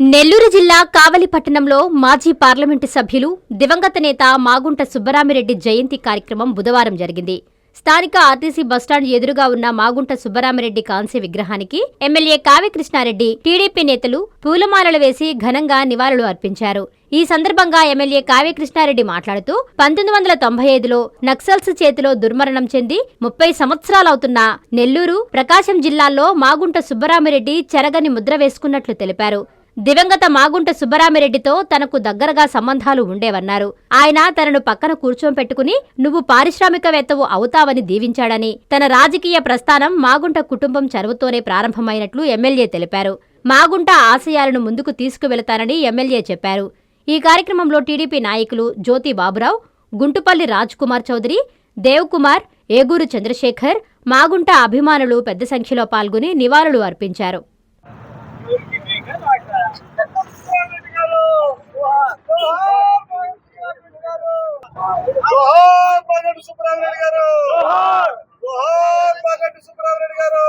నెల్లూరు జిల్లా కావలి పట్టణంలో మాజీ పార్లమెంటు సభ్యులు దివంగత నేత మాగుంట సుబ్బరామిరెడ్డి జయంతి కార్యక్రమం బుధవారం జరిగింది. స్థానిక ఆర్టీసీ బస్టాండ్ ఎదురుగా ఉన్న మాగుంట సుబ్బరామిరెడ్డి కాంస్య విగ్రహానికి ఎమ్మెల్యే కావ్య కృష్ణారెడ్డి టీడీపీ నేతలు పూలమాలలు వేసి ఘనంగా నివాళులు అర్పించారు. ఈ సందర్భంగా ఎమ్మెల్యే కావ్య కృష్ణారెడ్డి మాట్లాడుతూ పంతొమ్మిది వందల తొంభై ఐదులో నక్సల్స్ చేతిలో దుర్మరణం చెంది ముప్పై సంవత్సరాలవుతున్న నెల్లూరు ప్రకాశం జిల్లాల్లో మాగుంట సుబ్బరామిరెడ్డి చెరగని ముద్ర వేసుకున్నట్లు తెలిపారు. దివంగత మాగుంట సుబ్బరామిరెడ్డితో తనకు దగ్గరగా సంబంధాలు ఉండేవన్నారు. ఆయన తనను పక్కన కూర్చోంపెట్టుకుని నువ్వు పారిశ్రామికవేత్తవు అవుతావని దీవించాడని. తన రాజకీయ ప్రస్థానం మాగుంట కుటుంబం చదువుతోనే ప్రారంభమైనట్లు ఎమ్మెల్యే తెలిపారు. మాగుంట ఆశయాలను ముందుకు తీసుకువెళతానని ఎమ్మెల్యే చెప్పారు. ఈ కార్యక్రమంలో టీడీపీ నాయకులు జ్యోతి బాబురావు గుంటుపల్లి రాజ్ కుమార్ చౌదరి దేవ్కుమార్ ఏగూరు చంద్రశేఖర్ మాగుంట అభిమానులు పెద్ద సంఖ్యలో పాల్గొని నివాళులు అర్పించారు. జోహార్ మాగంటి సుబ్రహ్మణ్య గారు జోహార్ మాగంటి సుబ్రహ్మణ్య గారు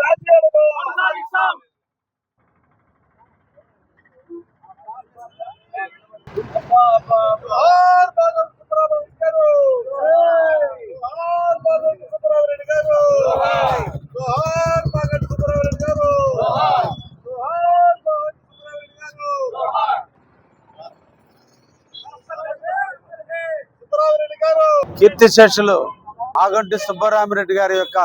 రాజ్యాలను కొనసాగిస్తాం జోహార్ మాగంటి సుబ్రహ్మణ్య గారు జోహార్ మాగంటి సుబ్రహ్మణ్య గారు జోహార్ మాగంటి సుబ్రహ్మణ్య గారు జోహార్ మాగంటి సుబ్రహ్మణ్య గారు కీర్తిశేషులు ఆగంటి సుబ్బరామిరెడ్డి గారి యొక్క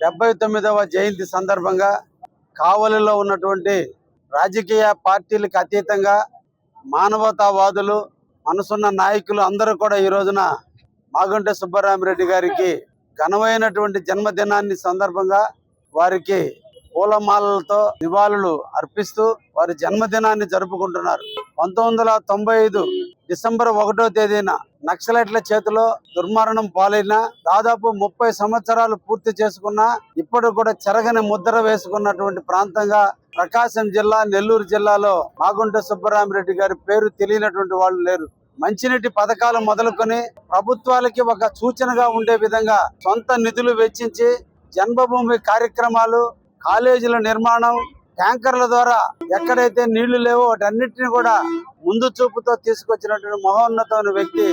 డెబ్బై తొమ్మిదవ జయంతి సందర్భంగా కావలిలో ఉన్నటువంటి రాజకీయ పార్టీలకు అతీతంగా మానవతావాదులు మనసున్న నాయకులు అందరూ కూడా ఈ రోజున మాగంటి సుబ్బరామిరెడ్డి గారికి ఘనమైనటువంటి జన్మదినాన్ని సందర్భంగా వారికి పూలమాలలతో నివాళులు అర్పిస్తూ వారి జన్మదినాన్ని జరుపుకుంటున్నారు. పంతొమ్మిది తొంభై ఐదు డిసెంబర్ ఒకటో తేదీన నక్సలైట్ల చేతిలో దుర్మరణం పాలైన దాదాపు ముప్పై సంవత్సరాలు పూర్తి చేసుకున్న ఇప్పటికి కూడా చెరగని ముద్ర వేసుకున్నటువంటి ప్రాంతంగా ప్రకాశం జిల్లా నెల్లూరు జిల్లాలో మాగుంట సుబ్బరామిరెడ్డి గారి పేరు తెలియనటువంటి వాళ్ళు లేరు. మంచినీటి పథకాలు మొదలుకొని ప్రభుత్వాలకి ఒక సూచనగా ఉండే విధంగా సొంత నిధులు వెచ్చించి జన్మభూమి కార్యక్రమాలు కాలేజీల నిర్మాణం ట్యాంకర్ల ద్వారా ఎక్కడైతే నీళ్ళు లేవో వాటన్నిటిని కూడా ముందు చూపుతో తీసుకొచ్చినటువంటి మహోన్నతమైన వ్యక్తి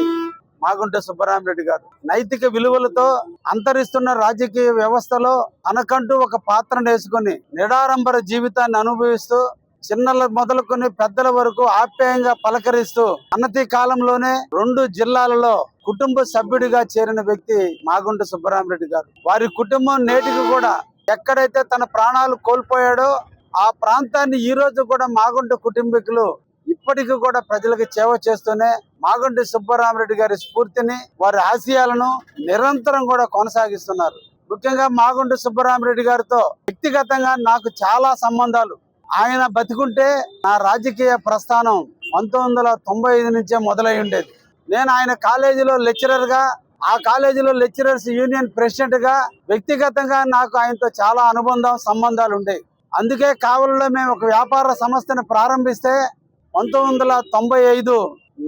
మాగుంట సుబ్బరామిరెడ్డి గారు. నైతిక విలువలతో అంతరిస్తున్న రాజకీయ వ్యవస్థలో తనకంటూ ఒక పాత్రను వేసుకుని నిడారంబర జీవితాన్ని అనుభవిస్తూ చిన్నల మొదలుకొని పెద్దల వరకు ఆప్యాయంగా పలకరిస్తూ అన్నతి కాలంలోనే రెండు జిల్లాలలో కుటుంబ సభ్యుడిగా చేరిన వ్యక్తి మాగుంట సుబ్బరామిరెడ్డి గారు. వారి కుటుంబం నేటికి కూడా ఎక్కడైతే తన ప్రాణాలు కోల్పోయాడో ఆ ప్రాంతాన్ని ఈ రోజు కూడా మాగుంట కుటుంబీకులు ఇప్పటికీ కూడా ప్రజలకు సేవ చేస్తూనే మాగుంటి సుబ్బరామరెడ్డి గారి స్ఫూర్తిని వారి ఆశయాలను నిరంతరం కూడా కొనసాగిస్తున్నారు. ముఖ్యంగా మాగుంటి సుబ్బరామరెడ్డి గారితో వ్యక్తిగతంగా నాకు చాలా సంబంధాలు. ఆయన బతికుంటే నా రాజకీయ ప్రస్థానం పంతొమ్మిది వందల తొంభై ఐదు నుంచే మొదలై ఉండేది. నేను ఆయన కాలేజీలో లెక్చరర్గా ఆ కాలేజీలో లెక్చరర్స్ యూనియన్ ప్రెసిడెంట్గా వ్యక్తిగతంగా నాకు ఆయనతో చాలా అనుబంధం సంబంధాలు ఉండేవి అందుకే కావలిలో మేము ఒక వ్యాపార సంస్థను ప్రారంభిస్తే పంతొమ్మిది వందల తొంభై ఐదు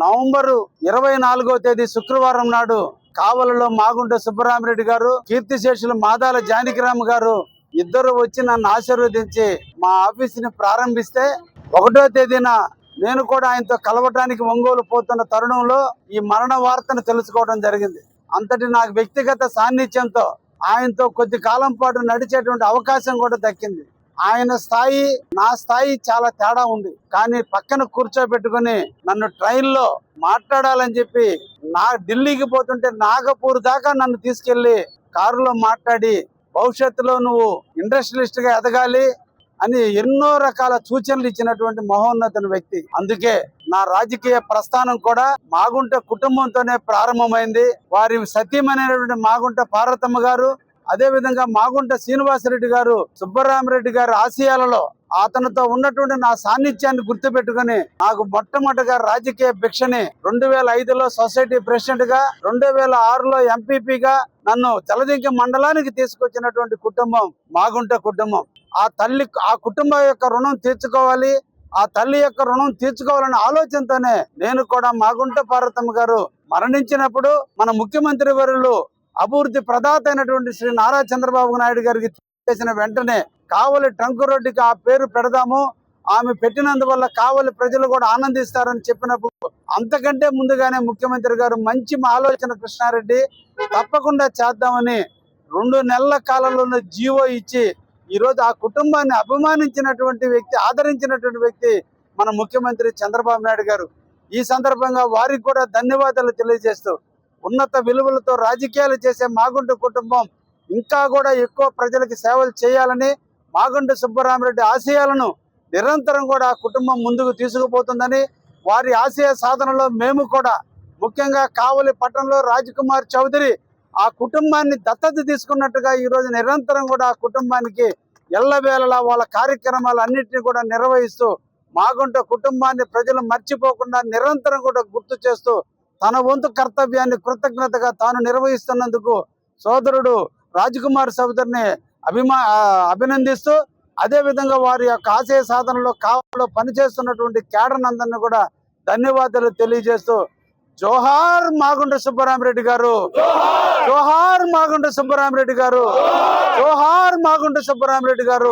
నవంబరు ఇరవై నాలుగో తేదీ శుక్రవారం నాడు కావలిలో మాగుంట సుబ్బరామిరెడ్డి గారు కీర్తిశేషులు మాదాల జానకిరామ్ గారు ఇద్దరు వచ్చి నన్ను ఆశీర్వదించి మా ఆఫీసుని ప్రారంభిస్తే ఒకటో తేదీన నేను కూడా ఆయనతో కలవటానికి ఒంగోలు పోతున్న తరుణంలో ఈ మరణ వార్తను తెలుసుకోవడం జరిగింది. అంతటి నాకు వ్యక్తిగత సాన్నిధ్యంతో ఆయనతో కొద్ది కాలం పాటు నడిచేటువంటి అవకాశం కూడా దక్కింది. ఆయన స్థాయి నా స్థాయి చాలా తేడా ఉంది. కానీ పక్కన కూర్చోబెట్టుకుని నన్ను ట్రైన్లో మాట్లాడాలని చెప్పి నా ఢిల్లీకి పోతుంటే నాగపూర్ దాకా నన్ను తీసుకెళ్ళి కారులో మాట్లాడి భవిష్యత్తులో నువ్వు ఇండస్ట్రియలిస్ట్గా ఎదగాలి అని ఎన్నో రకాల సూచనలు ఇచ్చినటువంటి మహోన్నతన వ్యక్తి. అందుకే నా రాజకీయ ప్రస్థానం కూడా మాగుంట కుటుంబంతోనే ప్రారంభమైంది. వారి సత్యమైనటువంటి మాగుంట పార్వతమ్మ గారు అదే విధంగా మాగుంట శ్రీనివాసరెడ్డి గారు సుబ్బరామరెడ్డి గారి ఆశయాలలో అతనితో ఉన్నటువంటి నా సాన్నిధ్యాన్ని గుర్తుపెట్టుకుని నాకు మొట్టమొదటిగా రాజకీయ భిక్షని రెండు వేల ఐదులో సొసైటీ ప్రెసిడెంట్గా రెండు వేల ఆరులో ఎంపీపీగా నన్ను తెలదింక మండలానికి తీసుకొచ్చినటువంటి కుటుంబం మాగుంట కుటుంబం. ఆ తల్లి ఆ కుటుంబం యొక్క రుణం తీర్చుకోవాలి ఆ తల్లి యొక్క రుణం తీర్చుకోవాలనే ఆలోచనతోనే నేను కూడా మాగుంట పార్వతమ్మ గారు మరణించినప్పుడు మన ముఖ్యమంత్రి వర్యులు అభివృద్ధి ప్రదాత అయినటువంటి శ్రీ నారా చంద్రబాబు నాయుడు గారికి చేసిన వెంటనే కావలి ట్రంక్ రోడ్డుకి ఆ పేరు పెడదాము. ఆమె పెట్టినందువల్ల కావలి ప్రజలు కూడా ఆనందిస్తారని చెప్పినప్పుడు అంతకంటే ముందుగానే ముఖ్యమంత్రి గారు మంచి ఆలోచన కృష్ణారెడ్డి తప్పకుండా చేద్దామని రెండు నెలల కాలంలోనే జీవో ఇచ్చి ఈరోజు ఆ కుటుంబాన్ని అభిమానించినటువంటి వ్యక్తి ఆదరించినటువంటి వ్యక్తి మన ముఖ్యమంత్రి చంద్రబాబు నాయుడు గారు. ఈ సందర్భంగా వారికి కూడా ధన్యవాదాలు తెలియజేస్తూ ఉన్నత విలువలతో రాజకీయాలు చేసే మాగుంట కుటుంబం ఇంకా కూడా ఎక్కువ ప్రజలకు సేవలు చేయాలని మాగుంట సుబ్బరామరెడ్డి ఆశయాలను నిరంతరం కూడా కుటుంబం ముందుకు తీసుకుపోతుందని వారి ఆశయ సాధనలో మేము కూడా ముఖ్యంగా కావలి పట్టణంలో రాజ్కుమార్ చౌదరి ఆ కుటుంబాన్ని దత్తత తీసుకున్నట్టుగా ఈ రోజు నిరంతరం కూడా ఆ కుటుంబానికి ఎల్లవేళలా వాళ్ళ కార్యక్రమాలు అన్నింటినీ కూడా నిర్వహిస్తూ మాగుంట కుటుంబాన్ని ప్రజలు మర్చిపోకుండా నిరంతరం కూడా గుర్తు చేస్తూ తన వంతు కర్తవ్యాన్ని కృతజ్ఞతగా తాను నిర్వహిస్తున్నందుకు సోదరుడు రాజ్కుమార్ చౌదరిని అభిమా అభినందిస్తూ అదే విధంగా వారి యొక్క ఆశయ సాధనలో కావలో పనిచేస్తున్నటువంటి కేడర్ అందరిని కూడా ధన్యవాదాలు తెలియజేస్తూ జోహార్ మాగుంట సుబ్బరామరెడ్డి గారు. జోహార్ మాగుంట సుబ్బరామరెడ్డి గారు. జోహార్ మాగుంట సుబ్బరామరెడ్డి గారు.